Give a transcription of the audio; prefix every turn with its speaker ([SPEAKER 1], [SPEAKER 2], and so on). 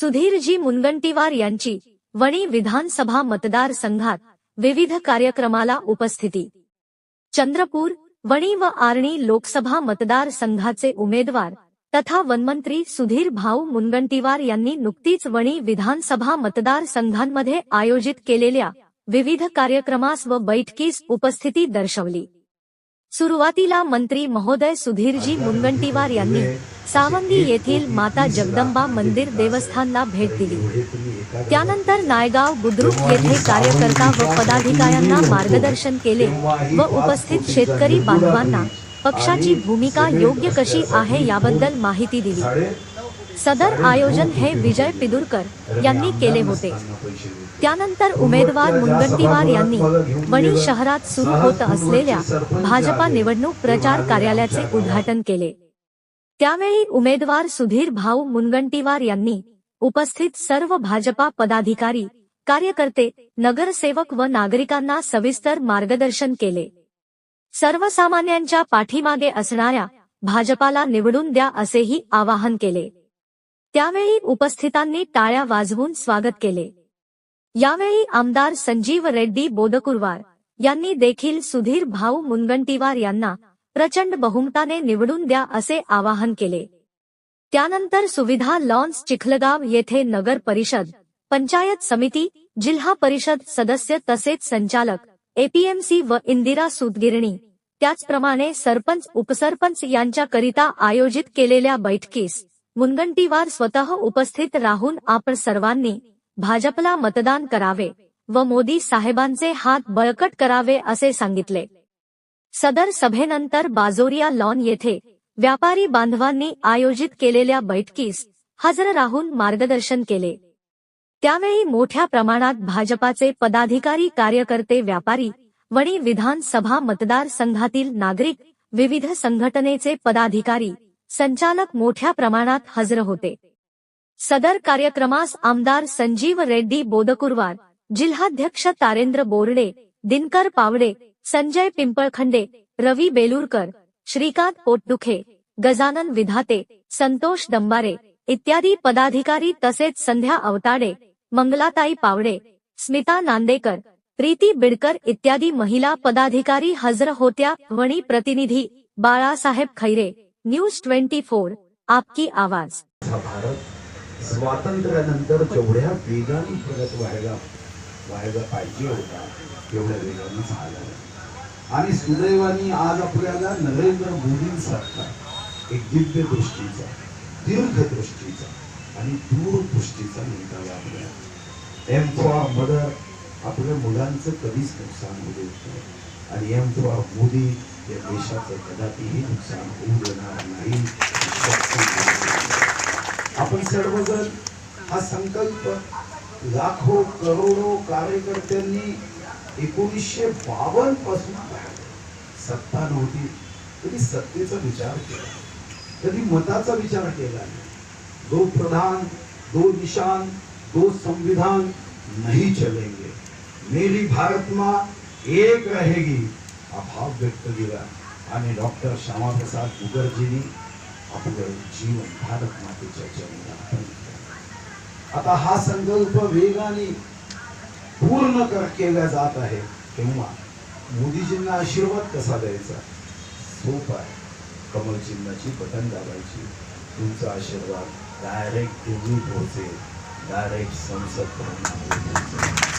[SPEAKER 1] सुधीरजी मुनगंटीवार यांची वणी विधानसभा मतदारसंघात विविध कार्यक्रमाला उपस्थिती. चंद्रपूर वणी व आर्णी लोकसभा मतदारसंघाचे उमेदवार तथा वनमंत्री सुधीर भाऊ मुनगंटीवार यांनी नुकतीच वणी विधानसभा मतदारसंघांमध्ये आयोजित केलेल्या विविध कार्यक्रमास व बैठकीस उपस्थिती दर्शवली. सुरुवातीला मंत्री महोदय सुधीरजी मुनगंटीवार यांनी सावंगी येथील माता जगदंबा मंदिर देवस्थानला भेट दिली. त्यानंतर नायगाव बुद्रुक येथे कार्यकर्ता व पदाधिकाऱ्यांना मार्गदर्शन केले व उपस्थित शेतकरी बांधवांना पक्षाची भूमिका योग्य कशी आहे याबद्दल माहिती दिली. सदर आयोजन हे विजय पिदुरकर यांनी केले होते. त्यानंतर उमेदवार मुनगंटीवार यांनी वणी शहरात सुरू होत असलेल्या भाजपा निवडणूक प्रचार कार्यालयाचे उद्घाटन केले. त्यावेळी उमेदवार सुधीर भाऊ मुनगंटीवार यांनी उपस्थित सर्व भाजपा पदाधिकारी कार्यकर्ते नगरसेवक व नागरिकांना सविस्तर मार्गदर्शन केले. सर्वसामान्यांच्या पाठीमागे असणाऱ्या भाजपाला निवडून द्या असेही आवाहन केले. त्यावेळी उपस्थितांनी टाळ्या वाजवून स्वागत केले. यावेळी आमदार संजीव रेड्डी बोदकुरवार यांनी देखील सुधीर भाऊ मुनगंटीवार यांना प्रचंड बहुमताने निवडून द्या असे आवाहन केले. त्यानंतर सुविधा लॉन्स चिखलगाव येथे नगर परिषद पंचायत समिती जिल्हा परिषद सदस्य तसेच संचालक एपीएमसी व इंदिरा सूतगिरणी त्याचप्रमाणे सरपंच उपसरपंच यांच्याकरिता आयोजित केलेल्या बैठकीस मुनगंटीवार स्वतः उपस्थित राहून आपण सर्वांनी भाजपला मतदान करावे व मोदी साहेबांचे हात बळकट करावे असे सांगितले. सदर सभेनंतर बाजोरिया लॉन येथे व्यापारी बांधवांनी आयोजित केलेल्या बैठकीस हजर राहून मार्गदर्शन केले. त्यावेळी मोठ्या प्रमाणात भाजपाचे पदाधिकारी कार्यकर्ते व्यापारी वणी विधानसभा मतदारसंघातील नागरिक विविध संघटनेचे पदाधिकारी संचालक मोठ्या प्रमाणात हजर होते. सदर कार्यक्रमास आमदार संजीव रेड्डी बोदकुरवार जिल्हाध्यक्ष तारेंद्र बोर्डे दिनकर पावडे संजय पिंपळखंडे रवी बेलूरकर श्रीकांत पोटदुखे गजानन विधाते संतोष दंबारे इत्यादी पदाधिकारी तसेच संध्या अवताडे मंगलाताई पावडे स्मिता नांदेकर प्रीती बिडकर इत्यादी महिला पदाधिकारी हजर होत्या. वणी प्रतिनिधी Balasaheb Khaire news twenty four आपकी आवाज.
[SPEAKER 2] भारत स्वातंत्र्यानंतर जेवढ्या वेगाने परत व्हायला व्हायला पाहिजे होता तेवढ्या वेगाने झाला. आणि सुदैवाने आज आपल्याला नरेंद्र मोदींसारखा एक दिव्य दृष्टीचा दीर्घदृष्टीचा आणि दूरदृष्टीचा नेता आपल्या एम फॉर मदर आपल्या मुलांचं कधीच नुकसान होऊ देत नाही. आणि एम फॉर मोदी या देशाचं कदापिही नुकसान होऊ देणार नाही आपण सर्वजण हा संकल्प लाखो करोडो कार्यकर्त्यांनी एकोणीसशे बावन्नपासून सत्ता नव्हती. कधी सत्तेचा विचार केला? कधी मताचा विचार केला? नाही दो प्रधान दो निशान दो संविधान नहीं चलेंगे. मेरी भारत माँ एक रहेगी हा भाव व्यक्त केला. आणि डॉक्टर श्यामाप्रसाद मुखर्जींनी आपलं जीवन भारत मातेच्या जन्माला आता हा संकल्प वेगाने पूर्ण कर केला जात आहे. तेव्हा मोदीजींना आशीर्वाद कसा द्यायचा? सोप आहे. कमल बटन दाबायची. तुमचा आशीर्वाद डायरेक्ट दिल्ली पोहोचेल. डायरेक्ट संसद भवनामध्ये पोहोचेल.